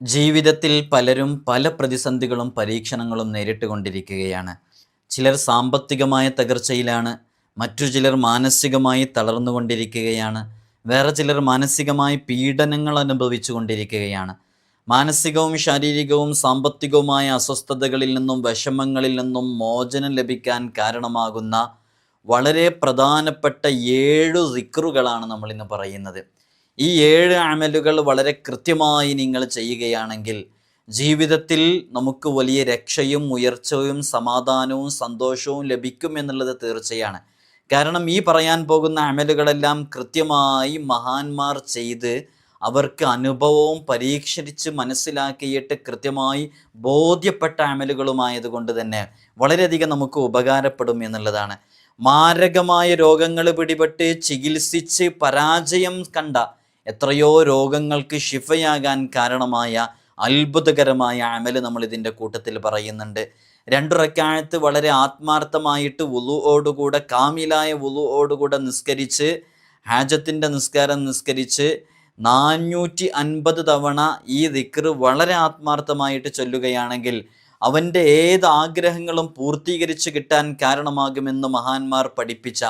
ജീവിതത്തിൽ പലരും പല പ്രതിസന്ധികളും പരീക്ഷണങ്ങളും നേരിട്ടുകൊണ്ടിരിക്കുകയാണ്. ചിലർ സാമ്പത്തികമായ തകർച്ചയിലാണ് മറ്റു ചിലർ മാനസികമായി തളർന്നുകൊണ്ടിരിക്കുകയാണ് വേറെ ചിലർ മാനസികമായി പീഡനങ്ങൾ അനുഭവിച്ചു കൊണ്ടിരിക്കുകയാണ് മാനസികവും ശാരീരികവും സാമ്പത്തികവുമായ അസ്വസ്ഥതകളിൽ നിന്നും വിഷമങ്ങളിൽ നിന്നും മോചനം ലഭിക്കാൻ കാരണമാകുന്ന വളരെ പ്രധാനപ്പെട്ട ഏഴു റിക്കറുകളാണ് നമ്മൾ ഇന്ന് പറയുന്നത്. ഈ ഏഴ് അമലുകൾ വളരെ കൃത്യമായി നിങ്ങൾ ചെയ്യുകയാണെങ്കിൽ ജീവിതത്തിൽ നമുക്ക് വലിയ രക്ഷയും ഉയർച്ചയും സമാധാനവും സന്തോഷവും ലഭിക്കും എന്നുള്ളത് തീർച്ചയാണ്. കാരണം ഈ പറയാൻ പോകുന്ന അമലുകളെല്ലാം കൃത്യമായി മഹാന്മാർ ചെയ്ത് അവർക്ക് അനുഭവവും പരീക്ഷിച്ച് മനസ്സിലാക്കിയിട്ട് കൃത്യമായി ബോധ്യപ്പെട്ട അമലുകളുമായതുകൊണ്ട് തന്നെ വളരെയധികം നമുക്ക് ഉപകാരപ്പെടും എന്നുള്ളതാണ്. മാരകമായ രോഗങ്ങൾ പിടിപെട്ട് ചികിത്സിച്ച് പരാജയം കണ്ട എത്രയോ രോഗങ്ങൾക്ക് ശിഫയാകാൻ കാരണമായ അത്ഭുതകരമായ അമൽ നമ്മൾ ഇതിന്റെ കൂട്ടത്തിൽ പറയുന്നുണ്ട്. രണ്ടു റക്കായത്ത് വളരെ ആത്മാർത്ഥമായിട്ട് വുളുവോടുകൂടെ കാമിലായ വുളുവോടുകൂടെ നിസ്കരിച്ച് ഹാജത്തിന്റെ നിസ്കാരം നിസ്കരിച്ച് നാനൂറ്റി അൻപത് തവണ ഈ ദിക്ർ വളരെ ആത്മാർത്ഥമായിട്ട് ചൊല്ലുകയാണെങ്കിൽ അവന്റെ ഏത് ആഗ്രഹങ്ങളും പൂർത്തീകരിച്ച് കിട്ടാൻ കാരണമാകുമെന്ന് മഹാന്മാർ പഠിപ്പിച്ച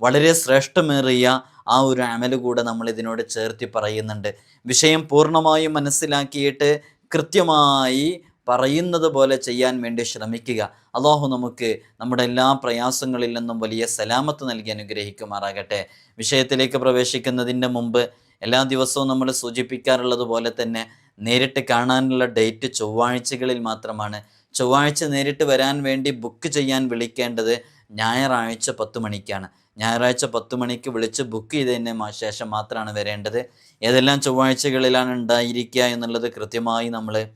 വളരെ ശ്രേഷ്ഠമേറിയ ആ ഒരു അമൽ കൂടെ നമ്മൾ ഇതിനോട് ചേർത്തി പറയുന്നുണ്ട്. വിഷയം പൂർണമായും മനസ്സിലാക്കിയിട്ട് കൃത്യമായി പറയുന്നത് പോലെ ചെയ്യാൻ വേണ്ടി ശ്രമിക്കുക. അള്ളാഹു നമുക്ക് നമ്മുടെ എല്ലാ പ്രയാസങ്ങളിൽ നിന്നും വലിയ സലാമത്ത് നൽകി അനുഗ്രഹിക്കുമാറാകട്ടെ. വിഷയത്തിലേക്ക് പ്രവേശിക്കുന്നതിന്റെ മുമ്പ് എല്ലാ ദിവസവും നമ്മൾ സൂചിപ്പിക്കാറുള്ളത് പോലെ തന്നെ നേരിട്ട് കാണാനുള്ള ഡേറ്റ് ചൊവ്വാഴ്ചകളിൽ മാത്രമാണ്. ചൊവ്വാഴ്ച നേരിട്ട് വരാൻ വേണ്ടി ബുക്ക് ചെയ്യാൻ വിളിക്കേണ്ടത് ഞായറാഴ്ച പത്ത് മണിക്കാണ്. ഞായറാഴ്ച പത്ത് മണിക്ക് വിളിച്ച് ബുക്ക് ചെയ്തതിന് ശേഷം മാത്രമാണ് വരേണ്ടത്. ഏതെല്ലാം ചൊവ്വാഴ്ചകളിലാണ് ഉണ്ടായിരിക്കുക എന്നുള്ളത് കൃത്യമായി നമ്മൾ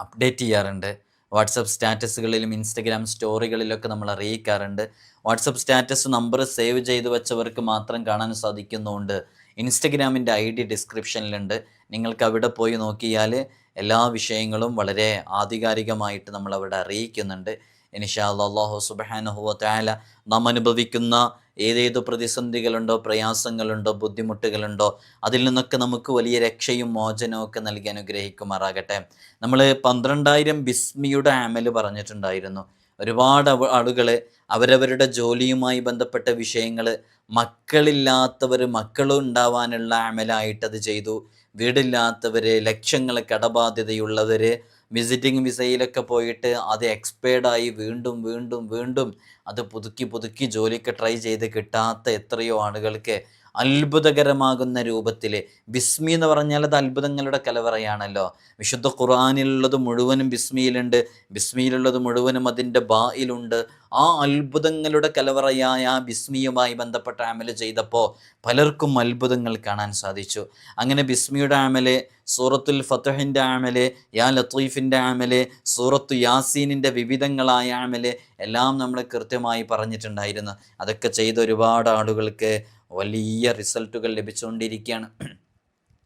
അപ്ഡേറ്റ് ചെയ്യാറുണ്ട്. വാട്സപ്പ് സ്റ്റാറ്റസുകളിലും ഇൻസ്റ്റഗ്രാം സ്റ്റോറികളിലൊക്കെ നമ്മൾ അറിയിക്കാറുണ്ട്. വാട്സപ്പ് സ്റ്റാറ്റസ് നമ്പർ സേവ് ചെയ്ത് വെച്ചവർക്ക് മാത്രം കാണാൻ സാധിക്കുന്നുണ്ട് ഇൻസ്റ്റഗ്രാമിന്റെ ഐ ഡി ഡിസ്ക്രിപ്ഷനിലുണ്ട്. നിങ്ങൾക്ക് അവിടെ പോയി നോക്കിയാൽ എല്ലാ വിഷയങ്ങളും വളരെ ആധികാരികമായിട്ട് നമ്മൾ അവിടെ അറിയിക്കുന്നുണ്ട്. ഇനിഷാ അള്ളാഹു സുബാനുഹുവ താല നാം അനുഭവിക്കുന്ന ഏതേത് പ്രതിസന്ധികളുണ്ടോ പ്രയാസങ്ങളുണ്ടോ ബുദ്ധിമുട്ടുകളുണ്ടോ അതിൽ നിന്നൊക്കെ നമുക്ക് വലിയ രക്ഷയും മോചനവും ഒക്കെ നൽകി അനുഗ്രഹിക്കുമാറാകട്ടെ. നമ്മൾ പന്ത്രണ്ടായിരം ബിസ്മിയുടെ ആമൽ പറഞ്ഞിട്ടുണ്ടായിരുന്നു. ഒരുപാട് ആളുകൾ അവരവരുടെ ജോലിയുമായി ബന്ധപ്പെട്ട വിഷയങ്ങൾ മക്കളില്ലാത്തവർ മക്കളുണ്ടാവാനുള്ള അമലായിട്ടത് ചെയ്തു. വീടില്ലാത്തവർ ലക്ഷങ്ങൾ കടബാധ്യതയുള്ളവർ വിസിറ്റിംഗ് വിസയിലൊക്കെ പോയിട്ട് അത് എക്സ്പയർഡായി വീണ്ടും വീണ്ടും വീണ്ടും അത് പുതുക്കി പുതുക്കി ജോലിക്ക് ട്രൈ ചെയ്ത് കിട്ടാത്ത എത്രയോ ആളുകൾക്ക് അത്ഭുതകരമാകുന്ന രൂപത്തിൽ ബിസ്മി എന്ന് പറഞ്ഞാൽ അത് അത്ഭുതങ്ങളുടെ കലവറയാണല്ലോ. വിശുദ്ധ ഖുർആാനിലുള്ളത് മുഴുവനും ബിസ്മിയിലുണ്ട്. ബിസ്മിയിലുള്ളത് മുഴുവനും അതിന്റെ ബായിലുണ്ട് ആ അത്ഭുതങ്ങളുടെ കലവറയായ ആ ബിസ്മിയുമായി ബന്ധപ്പെട്ട അമൽ ചെയ്തപ്പോൾ പലർക്കും അത്ഭുതങ്ങൾ കാണാൻ സാധിച്ചു. അങ്ങനെ ബിസ്മിയുടെ ആമൽ സൂറത്തുൽ ഫത്തഹിന്റെ ആമൽ യാ ലത്തീഫിന്റെ ആമൽ സൂറത്തു യാസീനിന്റെ വിവിധങ്ങളായ ആമൽ എല്ലാം നമ്മൾ കൃത്യമായി പറഞ്ഞിട്ടുണ്ടായിരുന്നു. അതൊക്കെ ചെയ്ത ഒരുപാട് ആളുകൾക്ക് വലിയ റിസൾട്ടുകൾ ലഭിച്ചുകൊണ്ടിരിക്കുകയാണ്.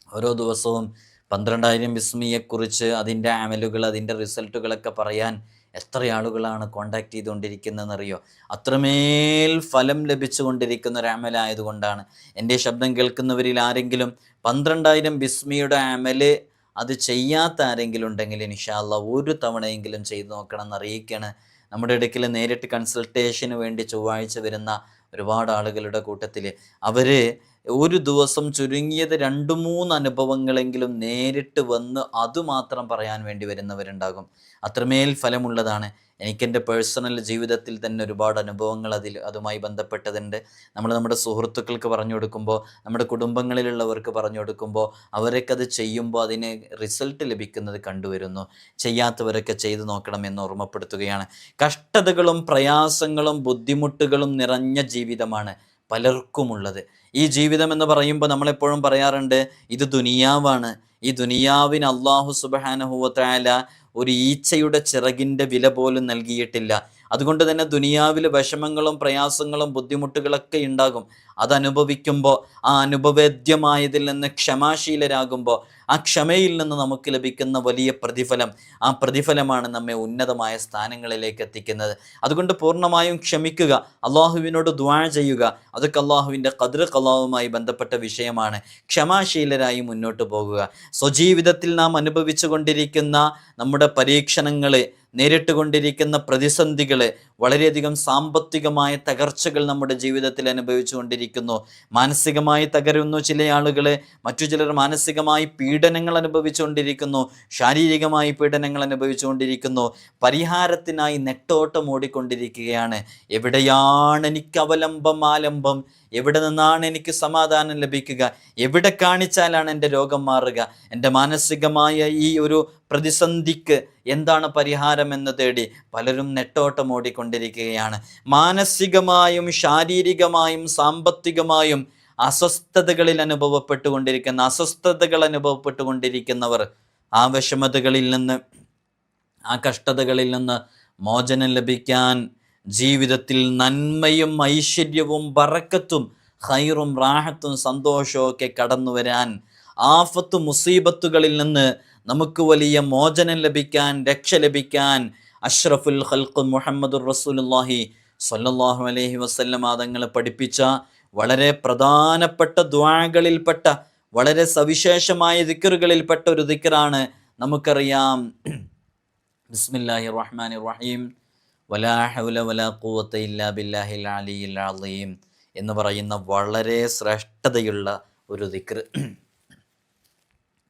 ഓരോ ദിവസവും പന്ത്രണ്ടായിരം ബിസ്മിയെക്കുറിച്ച് അതിന്റെ അമലുകൾ അതിന്റെ റിസൾട്ടുകളൊക്കെ പറയാൻ എത്ര ആളുകളാണ് കോണ്ടാക്ട് ചെയ്തുകൊണ്ടിരിക്കുന്നതെന്നറിയോ? അത്രമേൽ ഫലം ലഭിച്ചുകൊണ്ടിരിക്കുന്ന ഒരു അമലായതുകൊണ്ടാണ്. എന്റെ ശബ്ദം കേൾക്കുന്നവരിൽ ആരെങ്കിലും പന്ത്രണ്ടായിരം ബിസ്മിയുടെ അമൽ അത് ചെയ്യാത്ത ആരെങ്കിലും ഉണ്ടെങ്കിൽ ഇൻഷാല്ല ഒരു തവണയെങ്കിലും ചെയ്തു നോക്കണം എന്ന് അറിയിക്കുകയാണ് നമ്മുടെ ഇടയ്ക്കിൽ നേരിട്ട് കൺസൾട്ടേഷന് വേണ്ടി ചൊവ്വാഴ്ച വരുന്ന ഒരുപാട് ആളുകളുടെ കൂട്ടത്തിൽ അവർ ഒരു ദിവസം ചുരുങ്ങിയത് രണ്ട് മൂന്ന് അനുഭവങ്ങളെങ്കിലും നേരിട്ട് വന്ന് അതുമാത്രം പറയാൻ വേണ്ടി വരുന്നവരുണ്ടാകും. അത്രമേൽ ഫലമുള്ളതാണ്. എനിക്കെന്റെ പേഴ്സണൽ ജീവിതത്തിൽ തന്നെ ഒരുപാട് അനുഭവങ്ങൾ അതിൽ അതുമായി ബന്ധപ്പെട്ടതുണ്ട്. നമ്മൾ നമ്മുടെ സുഹൃത്തുക്കൾക്ക് പറഞ്ഞു കൊടുക്കുമ്പോൾ നമ്മുടെ കുടുംബങ്ങളിലുള്ളവർക്ക് പറഞ്ഞു കൊടുക്കുമ്പോൾ അവരൊക്കെ അത് ചെയ്യുമ്പോൾ അതിന് റിസൾട്ട് ലഭിക്കുന്നത് കണ്ടുവരുന്നു. ചെയ്യാത്തവരൊക്കെ ചെയ്തു നോക്കണം എന്ന് ഓർമ്മപ്പെടുത്തുകയാണ്. കഷ്ടതകളും പ്രയാസങ്ങളും ബുദ്ധിമുട്ടുകളും നിറഞ്ഞ ജീവിതമാണ് പലർക്കുമുള്ളത്. ഈ ജീവിതം എന്ന് പറയുമ്പോൾ നമ്മളെപ്പോഴും പറയാറുണ്ട് ഇത് ദുനിയാവാണ്. ഈ ദുനിയാവിന് അള്ളാഹു സുബാനഹുവത്തായ ഒരു ഈച്ചയുടെ ചിറകിന്റെ വില പോലും നൽകിയിട്ടില്ല. അതുകൊണ്ട് തന്നെ ദുനിയാവിൽ വിഷമങ്ങളും പ്രയാസങ്ങളും ബുദ്ധിമുട്ടുകളൊക്കെ ഉണ്ടാകും. അതനുഭവിക്കുമ്പോൾ ആ അനുഭവേദ്യമായതിൽ നിന്ന് ക്ഷമാശീലരാകുമ്പോൾ ആ ക്ഷമയിൽ നിന്ന് നമുക്ക് ലഭിക്കുന്ന വലിയ പ്രതിഫലം ആ പ്രതിഫലമാണ് നമ്മെ ഉന്നതമായ സ്ഥാനങ്ങളിലേക്ക് എത്തിക്കുന്നത്. അതുകൊണ്ട് പൂർണമായും ക്ഷമിക്കുക അള്ളാഹുവിനോട് ദ്വാ ചെയ്യുക അതൊക്കെ അള്ളാഹുവിന്റെ കതിർ കലാവുമായി ബന്ധപ്പെട്ട വിഷയമാണ്. ക്ഷമാശീലരായി മുന്നോട്ട് പോകുക. സ്വജീവിതത്തിൽ നാം അനുഭവിച്ചു കൊണ്ടിരിക്കുന്ന നമ്മുടെ പരീക്ഷണങ്ങൾ നേരിട്ട് കൊണ്ടിരിക്കുന്ന പ്രതിസന്ധികൾ വളരെയധികം സാമ്പത്തികമായ തകർച്ചകൾ നമ്മുടെ ജീവിതത്തിൽ അനുഭവിച്ചുകൊണ്ടിരിക്കുന്നു. മാനസികമായി തകരുന്നു ചില ആളുകൾ മറ്റു ചിലർ മാനസികമായി പീഡനങ്ങൾ അനുഭവിച്ചുകൊണ്ടിരിക്കുന്നു. ശാരീരികമായി പീഡനങ്ങൾ അനുഭവിച്ചുകൊണ്ടിരിക്കുന്നു. പരിഹാരത്തിനായി നെട്ടോട്ടം ഓടിക്കൊണ്ടിരിക്കുകയാണ്. എവിടെയാണ് എനിക്ക് അവലംബം ആലംബം? എവിടെ നിന്നാണ് എനിക്ക് സമാധാനം ലഭിക്കുക? എവിടെ കാണിച്ചാലാണ് എന്റെ രോഗം മാറുക? എന്റെ മാനസികമായ ഈ ഒരു പ്രതിസന്ധിക്ക് എന്താണ് പരിഹാരം? എന്ന് തേടി പലരും നെട്ടോട്ടം ഓടിക്കൊണ്ടിരിക്കുകയാണ്. മാനസികമായും ശാരീരികമായും സാമ്പത്തികമായും അസ്വസ്ഥതകളിൽ അനുഭവപ്പെട്ടുകൊണ്ടിരിക്കുന്ന അസ്വസ്ഥതകൾ അനുഭവപ്പെട്ടുകൊണ്ടിരിക്കുന്നവർ ആ വിഷമതകളിൽ നിന്ന് ആ കഷ്ടതകളിൽ നിന്ന് മോചനം ലഭിക്കാൻ ജീവിതത്തിൽ നന്മയും ഐശ്വര്യവും ബറക്കത്തും ഹൈറും റാഹത്തും സന്തോഷവും ഒക്കെ കടന്നു വരാൻ ആഫത്ത് മുസീബത്തുകളിൽ നിന്ന് നമുക്ക് വലിയ മോചനം ലഭിക്കാൻ രക്ഷ ലഭിക്കാൻ അഷ്റഫുൽ ഖൽഖ് മുഹമ്മദുർ റസൂലുള്ളാഹി സ്വല്ലല്ലാഹു അലൈഹി വസല്ലം തങ്ങളെ പഠിപ്പിച്ച വളരെ പ്രധാനപ്പെട്ട ദ്വാകളിൽപ്പെട്ട വളരെ സവിശേഷമായ ദിക്കറുകളിൽപ്പെട്ട ഒരു ദിക്കറാണ് നമുക്കറിയാം. ബിസ്മില്ലാഹി റഹ്മാൻ റഹീം വലാ ഹൗല വലാ ഖുവത ഇല്ലാ ബില്ലാഹിൽ അലിയിൽ അലീം എന്ന് പറയുന്ന വളരെ ശ്രേഷ്ഠതയുള്ള ഒരു ദിക്ർ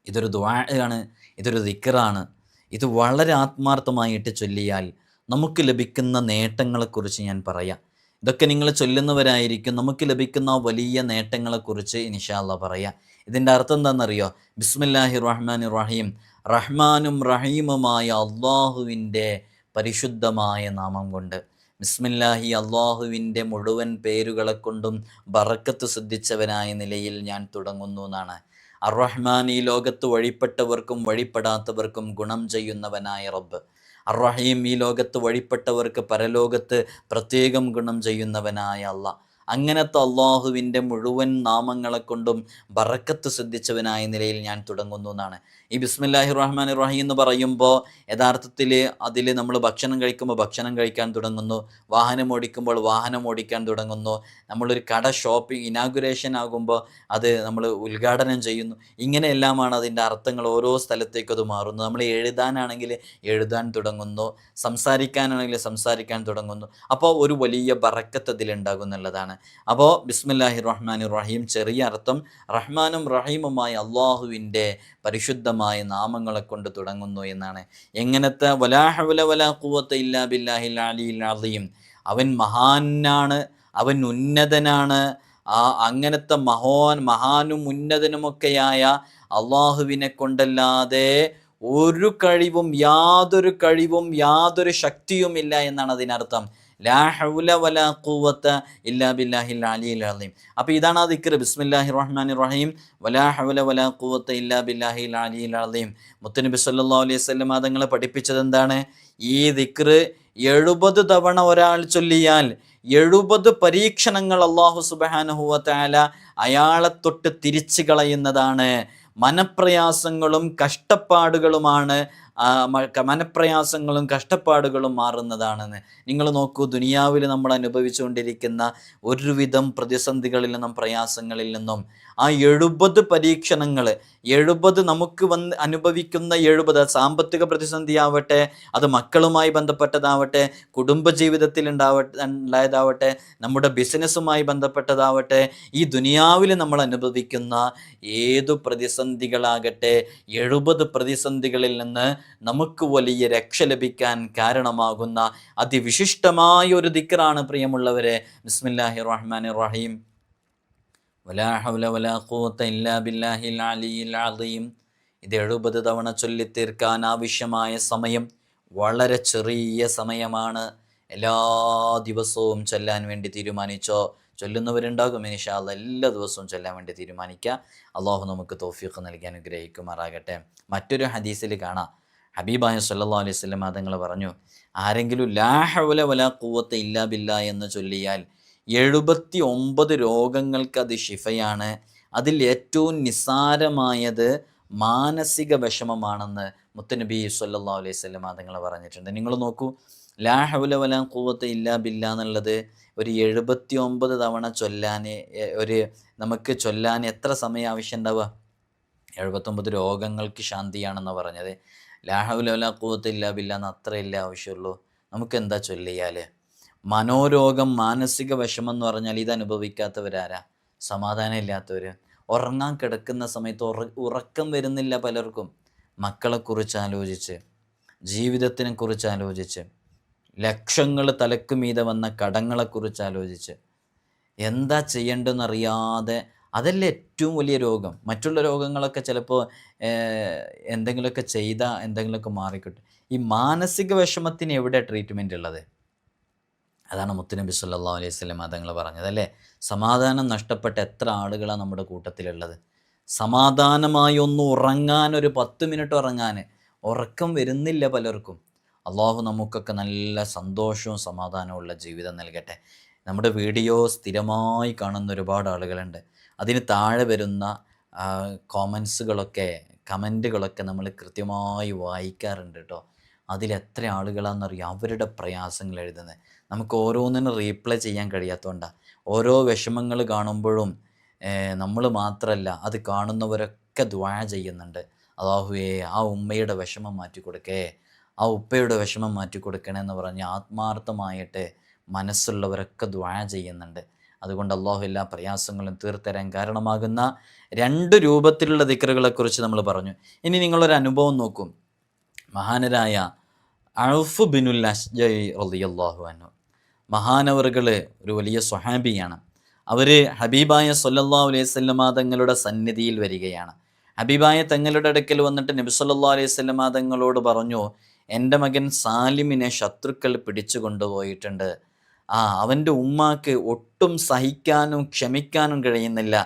ഇതൊരു ദ്വാണ് ഇതൊരു ദിക്കറാണ് ഇത് വളരെ ആത്മാർത്ഥമായിട്ട് ചൊല്ലിയാൽ നമുക്ക് ലഭിക്കുന്ന നേട്ടങ്ങളെക്കുറിച്ച് ഞാൻ പറയാം. ഇതൊക്കെ നിങ്ങൾ ചൊല്ലുന്നവരായിരിക്കും. നമുക്ക് ലഭിക്കുന്ന വലിയ നേട്ടങ്ങളെക്കുറിച്ച് ഇൻഷാല്ല പറയാം. ഇതിന്റെ അർത്ഥം എന്താണെന്നറിയോ? ബിസ്മില്ലാഹി റഹ്മാൻ റഹീം റഹ്മാനും റഹീമുമായ അള്ളാഹുവിന്റെ പരിശുദ്ധമായ നാമം കൊണ്ട്. ബിസ്മില്ലാഹി അള്ളാഹുവിന്റെ മുഴുവൻ പേരുകളെ കൊണ്ടും ബറക്കത്ത് സിദ്ധിച്ചവനായ നിലയിൽ ഞാൻ തുടങ്ങുന്നു എന്നാണ്. അറഹ്മാൻ ഈ ലോകത്ത് വഴിപ്പെട്ടവർക്കും വഴിപ്പെടാത്തവർക്കും ഗുണം ചെയ്യുന്നവനായ റബ്ബ്. അറഹീം ഈ ലോകത്ത് വഴിപ്പെട്ടവർക്ക് പരലോകത്ത് പ്രത്യേകം ഗുണം ചെയ്യുന്നവനായ അള്ളാഹ്. അങ്ങനത്തെ അള്ളാഹുവിന്റെ മുഴുവൻ നാമങ്ങളെ കൊണ്ടും ബറക്കത്ത് ശ്രദ്ധിച്ചവനായ നിലയിൽ ഞാൻ തുടങ്ങുന്നു എന്നാണ്. ഈ ബിസ്മില്ലാഹി റഹ്മാൻ റഹീം എന്ന് പറയുമ്പോൾ യഥാർത്ഥത്തിൽ അതിൽ നമ്മൾ ഭക്ഷണം കഴിക്കുമ്പോൾ ഭക്ഷണം കഴിക്കാൻ തുടങ്ങുന്നു. വാഹനം ഓടിക്കുമ്പോൾ വാഹനം ഓടിക്കാൻ തുടങ്ങുന്നു. നമ്മളൊരു കട ഷോപ്പിംഗ് ഇനാഗുറേഷൻ ആകുമ്പോൾ അത് നമ്മൾ ഉദ്ഘാടനം ചെയ്യുന്നു. ഇങ്ങനെയെല്ലാമാണ് അതിന്റെ അർത്ഥങ്ങൾ ഓരോ സ്ഥലത്തേക്കും അത് മാറുന്നു. നമ്മൾ എഴുതാനാണെങ്കിൽ എഴുതാൻ തുടങ്ങുന്നു. സംസാരിക്കാനാണെങ്കിൽ സംസാരിക്കാൻ തുടങ്ങുന്നു. അപ്പോൾ ഒരു വലിയ ബറക്കത്ത് അതിലുണ്ടാകും എന്നുള്ളതാണ്. അപ്പോൾ ബിസ്മില്ലാഹി റഹ്മാൻ റഹീം ചെറിയ അർത്ഥം റഹ്മാനും റഹീമുമായി അള്ളാഹുവിന്റെ പരിശുദ്ധമായ നാമങ്ങളെ കൊണ്ട് തുടങ്ങുന്നു എന്നാണ്. എങ്ങനത്തെ വലാഹവല വലാ ഇല്ലാ ബില്ലാഹിൽ അലിയിൽ അലിയും അവൻ മഹാനാണ് അവൻ ഉന്നതനാണ്. ആ അങ്ങനത്തെ മഹോൻ മഹാനും ഉന്നതനുമൊക്കെയായ അള്ളാഹുവിനെ കൊണ്ടല്ലാതെ ഒരു കഴിവും യാതൊരു കഴിവും യാതൊരു ശക്തിയുമില്ല എന്നാണ് അതിനർത്ഥം. ലാ ഹൗല വലാ ഖുവത്ത ഇല്ലാ ബില്ലാഹിൽ അലിയിൽ അലീം. അപ്പോൾ ഇതാണ് ആ ദിക്ർ ബിസ്മില്ലാഹി റഹ്മാൻ റഹീം വലാ ഹൗല വലാ ഖുവത്ത ഇല്ലാ ബില്ലാഹിൽ അലിയിൽ അലീം. മുത്തനബി സല്ലല്ലാഹു അലൈഹി വസല്ലം തങ്ങളെ പഠിപ്പിച്ചത് എന്താണ്? ഈ ദിക്ർ എഴുപത് തവണ ഒരാൾ ചൊല്ലിയാൽ എഴുപത് പരീക്ഷണങ്ങൾ അള്ളാഹു സുബാനുഹുവല അയാളെ തൊട്ട് തിരിച്ചു കളയുന്നതാണ്. മനപ്രയാസങ്ങളും കഷ്ടപ്പാടുകളുമാണ്. മനപ്രയാസങ്ങളും കഷ്ടപ്പാടുകളും മാറുന്നതാണെന്ന്. നിങ്ങൾ നോക്കൂ ദുനിയാവിൽ നമ്മൾ അനുഭവിച്ചുകൊണ്ടിരിക്കുന്ന ഒരുവിധം പ്രതിസന്ധികളിൽ നിന്നും പ്രയാസങ്ങളിൽ നിന്നും ആ എഴുപത് പരീക്ഷണങ്ങൾ എഴുപത് നമുക്ക് വന്ന് അനുഭവിക്കുന്ന എഴുപത് സാമ്പത്തിക പ്രതിസന്ധിയാവട്ടെ അത് മക്കളുമായി ബന്ധപ്പെട്ടതാവട്ടെ കുടുംബജീവിതത്തിൽ ഉണ്ടാവട്ടെ ഉണ്ടായതാവട്ടെ നമ്മുടെ ബിസിനസ്സുമായി ബന്ധപ്പെട്ടതാവട്ടെ ഈ ദുനിയാവിൽ നമ്മൾ അനുഭവിക്കുന്ന ഏതു പ്രതിസന്ധികളാകട്ടെ എഴുപത് പ്രതിസന്ധികളിൽ നിന്ന് നമുക്ക് വലിയ രക്ഷ ലഭിക്കാൻ കാരണമാകുന്ന അതിവിശിഷ്ടമായ ഒരു ദിക്കറാണ് പ്രിയമുള്ളവരെ. ബിസ്മില്ലാഹി റഹ്മാൻ റഹീം ഇത് എഴുപത് തവണ ചൊല്ലിത്തീർക്കാൻ ആവശ്യമായ സമയം വളരെ ചെറിയ സമയമാണ്. എല്ലാ ദിവസവും ചൊല്ലാൻ വേണ്ടി തീരുമാനിച്ചോ? ചൊല്ലുന്നവരുണ്ടാകും. ഇനിഷാല്ല എല്ലാ ദിവസവും ചൊല്ലാൻ വേണ്ടി തീരുമാനിക്കുക അള്ളാഹു നമുക്ക് തോഫീഖ് നൽകി അനുഗ്രഹിക്കുമാറാകട്ടെ. മറ്റൊരു ഹദീസിൽ കാണാം. ഹബീബായ സല്ലാ അലൈഹി സ്വലം തങ്ങൾ പറഞ്ഞു ആരെങ്കിലും ലാഹവല വല കൂവത്ത് ഇല്ലാ ബില്ല എന്ന് ചൊല്ലിയാൽ എഴുപത്തി ഒമ്പത് രോഗങ്ങൾക്ക് അത് ഷിഫയാണ് അതിൽ ഏറ്റവും നിസ്സാരമായത് മാനസിക വിഷമമാണെന്ന് മുത്തനബി സല്ലാ അലൈഹി സ്വലം തങ്ങൾ പറഞ്ഞിട്ടുണ്ട്. നിങ്ങൾ നോക്കൂ ലാഹവല വല കൂവത്ത് ഇല്ലാ ബില്ല എന്നുള്ളത് ഒരു എഴുപത്തി ഒമ്പത് തവണ ചൊല്ലാൻ ഒരു നമുക്ക് ചൊല്ലാൻ എത്ര സമയം ആവശ്യം ഉണ്ടാവുക എഴുപത്തൊമ്പത് രോഗങ്ങൾക്ക് ശാന്തിയാണെന്ന് പറഞ്ഞത്. ലാഹുല കൂവത്തില്ല ബില്ല എന്ന് അത്രയല്ലേ ആവശ്യമുള്ളൂ. നമുക്ക് എന്താ ചൊല്ലിയാൽ മനോരോഗം മാനസിക വിഷമം എന്ന് പറഞ്ഞാൽ ഇത് അനുഭവിക്കാത്തവരാരാ? സമാധാനം ഇല്ലാത്തവർ ഉറങ്ങാൻ കിടക്കുന്ന സമയത്ത് ഉറ ഉറക്കം വരുന്നില്ല പലർക്കും. മക്കളെക്കുറിച്ച് ആലോചിച്ച് ജീവിതത്തിനെ കുറിച്ച് ആലോചിച്ച് ലക്ഷങ്ങൾ തലക്കുമീതെ വന്ന കടങ്ങളെക്കുറിച്ച് ആലോചിച്ച്. എന്താ ചെയ്യേണ്ടതെന്നറിയാതെ അതല്ലേ ഏറ്റവും വലിയ രോഗം. മറ്റുള്ള രോഗങ്ങളൊക്കെ ചിലപ്പോൾ എന്തെങ്കിലുമൊക്കെ ചെയ്താൽ എന്തെങ്കിലുമൊക്കെ മാറിക്കിട്ടും. ഈ മാനസിക വിഷമത്തിന് എവിടെ ട്രീറ്റ്മെന്റ് ഉള്ളത്? അതാണ് മുത്തുനബി സല്ലാ അലൈഹി സ്വലം അതങ്ങൾ പറഞ്ഞത് അല്ലേ? സമാധാനം നഷ്ടപ്പെട്ട എത്ര ആളുകളാണ് നമ്മുടെ കൂട്ടത്തിലുള്ളത്? സമാധാനമായി ഒന്ന് ഉറങ്ങാൻ ഒരു പത്ത് മിനിറ്റ് ഉറങ്ങാൻ ഉറക്കം വരുന്നില്ല പലർക്കും. അള്ളാഹു നമുക്കൊക്കെ നല്ല സന്തോഷവും സമാധാനവും ഉള്ള ജീവിതം നൽകട്ടെ. നമ്മുടെ വീഡിയോ സ്ഥിരമായി കാണുന്ന ഒരുപാട് ആളുകളുണ്ട്. അതിന് താഴെ വരുന്ന കോമൻസുകളൊക്കെ കമന്റുകളൊക്കെ നമ്മൾ കൃത്യമായി വായിക്കാറുണ്ട് കേട്ടോ അതിലെത്ര ആളുകളാണെന്നറിയാം അവരുടെ പ്രയാസങ്ങൾ എഴുതുന്നത് നമുക്ക് ഓരോന്നിനും റീപ്ലൈ ചെയ്യാൻ കഴിയാത്തതുകൊണ്ടാണ് ഓരോ വിഷമങ്ങൾ കാണുമ്പോഴും നമ്മൾ മാത്രമല്ല അത് കാണുന്നവരൊക്കെ ദ്വാ ചെയ്യുന്നുണ്ട്. അതാഹുവേ ആ ഉമ്മയുടെ വിഷമം മാറ്റി കൊടുക്കേ. ആ ഉപ്പയുടെ വിഷമം മാറ്റി കൊടുക്കണേ എന്ന് പറഞ്ഞ് ആത്മാർത്ഥമായിട്ട് മനസ്സുള്ളവരൊക്കെ ദ്വാ ചെയ്യുന്നുണ്ട്. അതുകൊണ്ട് അള്ളാഹു എല്ലാ പ്രയാസങ്ങളും തീർത്തരാൻ കാരണമാകുന്ന രണ്ട് രൂപത്തിലുള്ള ദിക്കറുകളെക്കുറിച്ച് നമ്മൾ പറഞ്ഞു. ഇനി നിങ്ങളൊരു അനുഭവം നോക്കും. മഹാനരായ അഴുഫ് ബിനുൽ അഷ്ജയ് റളിയല്ലാഹു അൻഹു. മഹാനവറുകൾ ഒരു വലിയ സ്വഹാബിയാണ്. അവർ ഹബീബായ സല്ലല്ലാ അലൈഹി സ്വല്ലമ തങ്ങളുടെ സന്നിധിയിൽ വരികയാണ്. ഹബീബായ തങ്ങളുടെ അടുക്കൽ വന്നിട്ട് നബി സല്ലല്ലാ അലൈഹി സ്വല്ലമ തങ്ങളോട് പറഞ്ഞു എന്റെ മകൻ സാലിമിനെ ശത്രുക്കൾ പിടിച്ചു കൊണ്ടുപോയിട്ടുണ്ട്. ആ അവന്റെ ഉമ്മാക്ക് ഒട്ടും സഹിക്കാനും ക്ഷമിക്കാനും കഴിയുന്നില്ല.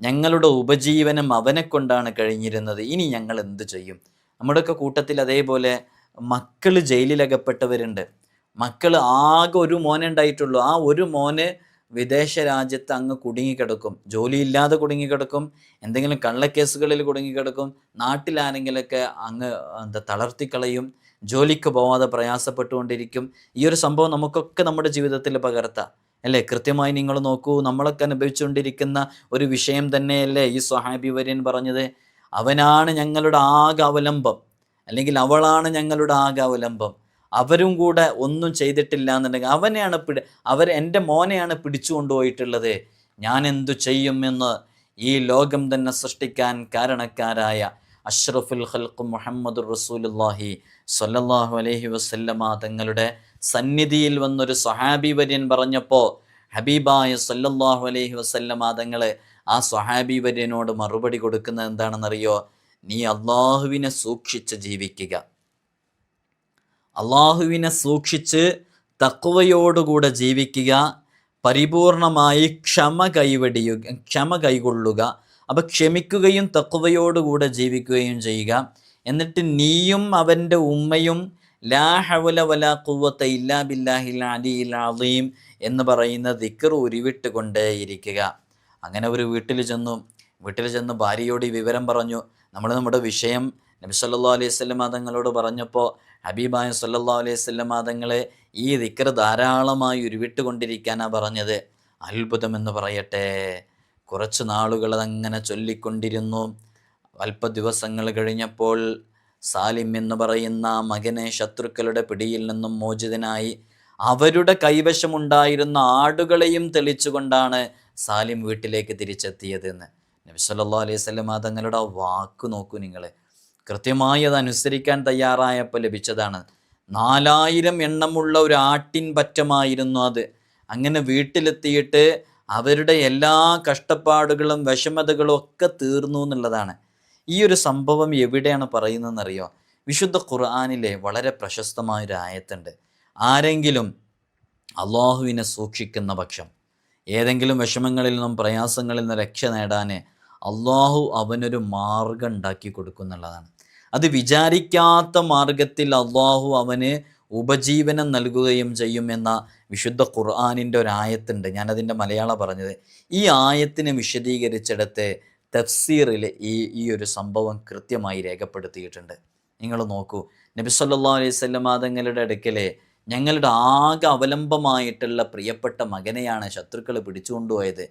ഞങ്ങളുടെ ഉപജീവനം അവനെ കൊണ്ടാണ് കഴിഞ്ഞിരുന്നത്. ഇനി ഞങ്ങൾ എന്ത് ചെയ്യും? നമ്മുടെയൊക്കെ കൂട്ടത്തിൽ അതേപോലെ മക്കൾ ജയിലിലകപ്പെട്ടവരുണ്ട്. മക്കൾ ആകെ ഒരു മോനെ ഉണ്ടായിട്ടുള്ളൂ. ആ ഒരു മോന് വിദേശ രാജ്യത്ത് അങ്ങ് കുടുങ്ങിക്കിടക്കും. ജോലിയില്ലാതെ കുടുങ്ങിക്കിടക്കും. എന്തെങ്കിലും കള്ളക്കേസുകളിൽ കുടുങ്ങിക്കിടക്കും. നാട്ടിലാരെങ്കിലൊക്കെ അങ്ങ് എന്താ തളർത്തിക്കളയും. ജോലിക്ക് പോവാതെ പ്രയാസപ്പെട്ടുകൊണ്ടിരിക്കും. ഈ ഒരു സംഭവം നമുക്കൊക്കെ നമ്മുടെ ജീവിതത്തിൽ പകർത്താം. അല്ലേ? കൃത്യമായി നിങ്ങൾ നോക്കൂ നമ്മളൊക്കെ അനുഭവിച്ചുകൊണ്ടിരിക്കുന്ന ഒരു വിഷയം തന്നെയല്ലേ ഈ സ്വഹാബി വര്യൻ പറഞ്ഞത്? അവനാണ് ഞങ്ങളുടെ ആകെ അവലംബം. അല്ലെങ്കിൽ അവളാണ് ഞങ്ങളുടെ ആകെ അവലംബം. അവരും കൂടെ ഒന്നും ചെയ്തിട്ടില്ല എന്നുണ്ടെങ്കിൽ അവനെയാണ് പിടി അവർ എന്റെ മോനെയാണ് പിടിച്ചു കൊണ്ടുപോയിട്ടുള്ളത് ഞാൻ എന്തു ചെയ്യുമെന്ന് ഈ ലോകം തന്നെ സൃഷ്ടിക്കാൻ കാരണക്കാരായ അഷ്റഫുൽ ഖൽഖ് മുഹമ്മദ് റസൂലുല്ലാഹി സല്ലല്ലാഹു അലഹി വസല്ലമ തങ്ങളുടെ സന്നിധിയിൽ വന്നൊരു സ്വഹാബി വര്യൻ പറഞ്ഞപ്പോൾ ഹബീബായ സല്ലല്ലാഹു അലൈഹി വസല്ലമ തങ്ങൾ ആ സ്വഹാബി വര്യനോട് മറുപടി കൊടുക്കുന്നത് എന്താണെന്നറിയോ? നീ അള്ളാഹുവിനെ സൂക്ഷിച്ച് ജീവിക്കുക. അള്ളാഹുവിനെ സൂക്ഷിച്ച് തക്കുവയോടുകൂടെ ജീവിക്കുക. പരിപൂർണമായി ക്ഷമ കൈവടിയുക ക്ഷമ കൈകൊള്ളുക. അപ്പം ക്ഷമിക്കുകയും തക്കുവയോടുകൂടെ ജീവിക്കുകയും ചെയ്യുക. എന്നിട്ട് നീയും അവന്റെ ഉമ്മയും ലാ ഹവല വല കുവത്ത ഇല്ലാ ബില്ലാഹിൽ അലിയിൽ അലീം എന്ന് പറയുന്ന ദിക്കർ ഉരുവിട്ട് കൊണ്ടേയിരിക്കുക അങ്ങനെ ഒരു വീട്ടിൽ ചെന്നു. വീട്ടിൽ ചെന്ന് ഭാര്യയോട് ഈ വിവരം പറഞ്ഞു. നമ്മൾ നമ്മുടെ വിഷയം നബി സല്ലാ അലൈഹി സ്വല്ലം തങ്ങളോട് പറഞ്ഞപ്പോൾ ഹബീബായ സല്ലാ അലൈഹി സ്വല്ലം തങ്ങളെ ഈ ദിക്കർ ധാരാളമായി ഉരുവിട്ട് കൊണ്ടിരിക്കാനാണ് പറഞ്ഞത് അത്ഭുതമെന്ന് പറയട്ടെ. കുറച്ച് നാളുകൾ അതങ്ങനെ ചൊല്ലിക്കൊണ്ടിരുന്നു. അല്പ ദിവസങ്ങൾ കഴിഞ്ഞപ്പോൾ സാലിം എന്ന് പറയുന്ന മകനെ ശത്രുക്കളുടെ പിടിയിൽ നിന്നും മോചിതനായി അവരുടെ കൈവശമുണ്ടായിരുന്ന ആടുകളെയും തെളിച്ചുകൊണ്ടാണ് സാലിം വീട്ടിലേക്ക് തിരിച്ചെത്തിയതെന്ന്. നബി സല്ലല്ലാഹു അലൈഹി വസല്ലം തങ്ങളുടെ വാക്ക് നോക്കൂ നിങ്ങൾ കൃത്യമായി അത് അനുസരിക്കാൻ തയ്യാറായപ്പോൾ ലഭിച്ചതാണ്. നാലായിരം എണ്ണമുള്ള ഒരു ആട്ടിൻ പറ്റമായിരുന്നു അത്. അങ്ങനെ വീട്ടിലെത്തിയിട്ട് അവരുടെ എല്ലാ കഷ്ടപ്പാടുകളും വിഷമതകളും ഒക്കെ തീർന്നു എന്നുള്ളതാണ്. ഈ ഒരു സംഭവം എവിടെയാണ് പറയുന്നതെന്നറിയോ? വിശുദ്ധ ഖുർആാനിലെ വളരെ പ്രശസ്തമായ ഒരു ആയത്തുണ്ട് ആരെങ്കിലും അള്ളാഹുവിനെ സൂക്ഷിക്കുന്ന പക്ഷം ഏതെങ്കിലും വിഷമങ്ങളിൽ നിന്നും പ്രയാസങ്ങളിൽ നിന്നും രക്ഷ നേടാൻ അള്ളാഹു അവനൊരു മാർഗം ഉണ്ടാക്കി കൊടുക്കും എന്നുള്ളതാണ് അത് വിചാരിക്കാത്ത മാർഗത്തിൽ അള്ളാഹു അവന് ഉപജീവനം നൽകുകയും ചെയ്യും എന്ന വിശുദ്ധ ഖുർആാനിന്റെ ഒരു ആയത്തുണ്ട് ഞാനതിന്റെ മലയാളം പറഞ്ഞത്. ഈ ആയത്തിനെ വിശദീകരിച്ചിടത്ത് തഫ്സീറിൽ ഈ ഈ ഒരു സംഭവം കൃത്യമായി രേഖപ്പെടുത്തിയിട്ടുണ്ട്. നിങ്ങൾ നോക്കൂ നബി സല്ലാ അലൈഹി സ്വല്ലം തങ്ങളുടെ അടുക്കലെ ഞങ്ങളുടെ ആകെ അവലംബമായിട്ടുള്ള പ്രിയപ്പെട്ട മകനെയാണ് ശത്രുക്കൾ പിടിച്ചുകൊണ്ടുപോയത്.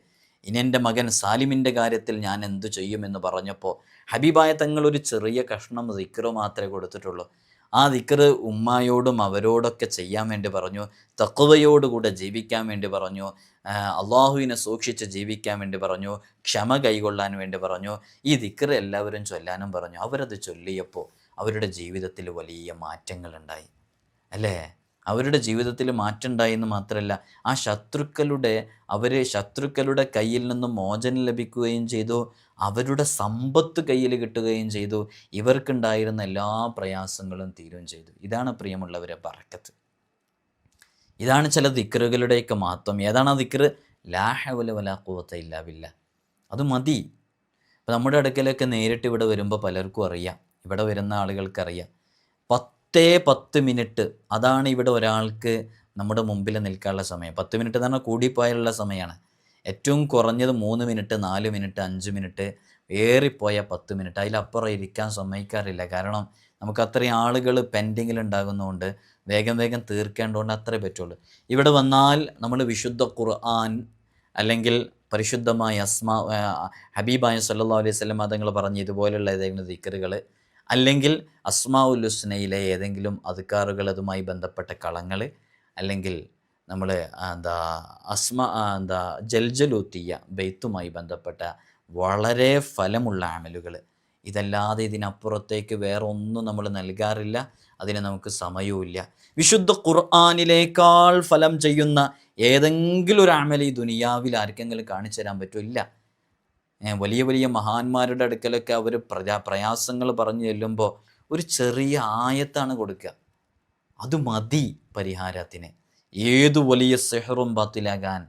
ഇനി എന്റെ മകൻ സാലിമിന്റെ കാര്യത്തിൽ ഞാൻ എന്തു ചെയ്യുമെന്ന് പറഞ്ഞപ്പോൾ ഹബീബായ തങ്ങൾ ഒരു ചെറിയ കഷ്ണം റിക്കറോ മാത്രമേ കൊടുത്തിട്ടുള്ളൂ. ആ ദിക്കറ് ഉമ്മായോടും അവരോടൊക്കെ ചെയ്യാൻ വേണ്ടി പറഞ്ഞു തക്കുവയോടുകൂടെ ജീവിക്കാൻ വേണ്ടി പറഞ്ഞു അള്ളാഹുവിനെ സൂക്ഷിച്ച് ജീവിക്കാൻ വേണ്ടി പറഞ്ഞു ക്ഷമ കൈകൊള്ളാൻ വേണ്ടി പറഞ്ഞു ഈ ദിക്കറ് എല്ലാവരും ചൊല്ലാനും പറഞ്ഞു. അവരത് ചൊല്ലിയപ്പോൾ അവരുടെ ജീവിതത്തിൽ വലിയ മാറ്റങ്ങളുണ്ടായി. അല്ലേ? അവരുടെ ജീവിതത്തിൽ മാറ്റമുണ്ടായി എന്ന് മാത്രമല്ല ആ ശത്രുക്കളുടെ അവരെ ശത്രുക്കളുടെ കയ്യിൽ നിന്നും മോചനം ലഭിക്കുകയും ചെയ്തു. അവരുടെ സമ്പത്ത് കയ്യിൽ കിട്ടുകയും ചെയ്തു. ഇവർക്കുണ്ടായിരുന്ന എല്ലാ പ്രയാസങ്ങളും തീരുകയും ചെയ്തു. ഇതാണ് പ്രിയമുള്ളവരെ പറക്കത്ത് ഇതാണ് ചില ദിക്കറുകളുടെയൊക്കെ മഹത്വം. ഏതാണ് ആ ദിക്കറ് ലാഹവല വലാക്കുവത്ത കൂവത്ത ഇല്ലാവില്ല അത് മതി. ഇപ്പം നമ്മുടെ അടുക്കലൊക്കെ നേരിട്ട് ഇവിടെ വരുമ്പോൾ പലർക്കും അറിയാം. ഇവിടെ വരുന്ന ആളുകൾക്കറിയാം. പത്തേ പത്ത് മിനിറ്റ് അതാണ് ഇവിടെ ഒരാൾക്ക് നമ്മുടെ മുമ്പിൽ നിൽക്കാനുള്ള സമയം. പത്ത് മിനിറ്റ് തന്നെ കൂടിപ്പോയാലുള്ള സമയമാണ്. ഏറ്റവും കുറഞ്ഞത് മൂന്ന് മിനിറ്റ് നാല് മിനിറ്റ് അഞ്ച് മിനിറ്റ് ഏറിപ്പോയ പത്ത് മിനിറ്റ്. അതിലപ്പുറം ഇരിക്കാൻ സമ്മതിക്കാറില്ല. കാരണം നമുക്ക് അത്രയും ആളുകൾ പെൻഡിങ്ങിൽ ഉണ്ടാകുന്നതുകൊണ്ട് വേഗം വേഗം തീർക്കേണ്ടതുകൊണ്ട് അത്രേ പറ്റുള്ളൂ. ഇവിടെ വന്നാൽ നമ്മൾ വിശുദ്ധ ഖുർആൻ അല്ലെങ്കിൽ പരിശുദ്ധമായ അസ്മാ ഹബീബായ സല്ലാ അലൈഹി സ്വലം മതങ്ങൾ പറഞ്ഞ ഇതുപോലുള്ള ഏതെങ്കിലും ദിക്കറുകൾ അല്ലെങ്കിൽ അസ്മാ ഉല്ലുസ്നയിലെ ഏതെങ്കിലും അധികാറുകൾ അതുമായി ബന്ധപ്പെട്ട കളങ്ങൾ അല്ലെങ്കിൽ നമ്മൾ എന്താ അസ്മ എന്താ ജൽജലൂത്തിയ ബെയ്ത്തുമായി ബന്ധപ്പെട്ട വളരെ ഫലമുള്ള ആമലുകൾ. ഇതല്ലാതെ ഇതിനപ്പുറത്തേക്ക് വേറെ ഒന്നും നമ്മൾ നൽകാറില്ല. അതിന് നമുക്ക് സമയവുമില്ല. വിശുദ്ധ ഖുർആാനിലേക്കാൾ ഫലം ചെയ്യുന്ന ഏതെങ്കിലും ഒരു ആമൽ ഈ ദുനിയാവിൽ ആർക്കെങ്കിലും കാണിച്ചു തരാൻ പറ്റില്ല. വലിയ വലിയ മഹാന്മാരുടെ അടുക്കലൊക്കെ അവർ പ്രജാ പ്രയാസങ്ങൾ പറഞ്ഞു ചെല്ലുമ്പോൾ ഒരു ചെറിയ ആയത്താണ് കൊടുക്കുക. അത് മതി പരിഹാരത്തിന്. ഏതു വലിയ സെഹറും ബാത്തിലാകാൻ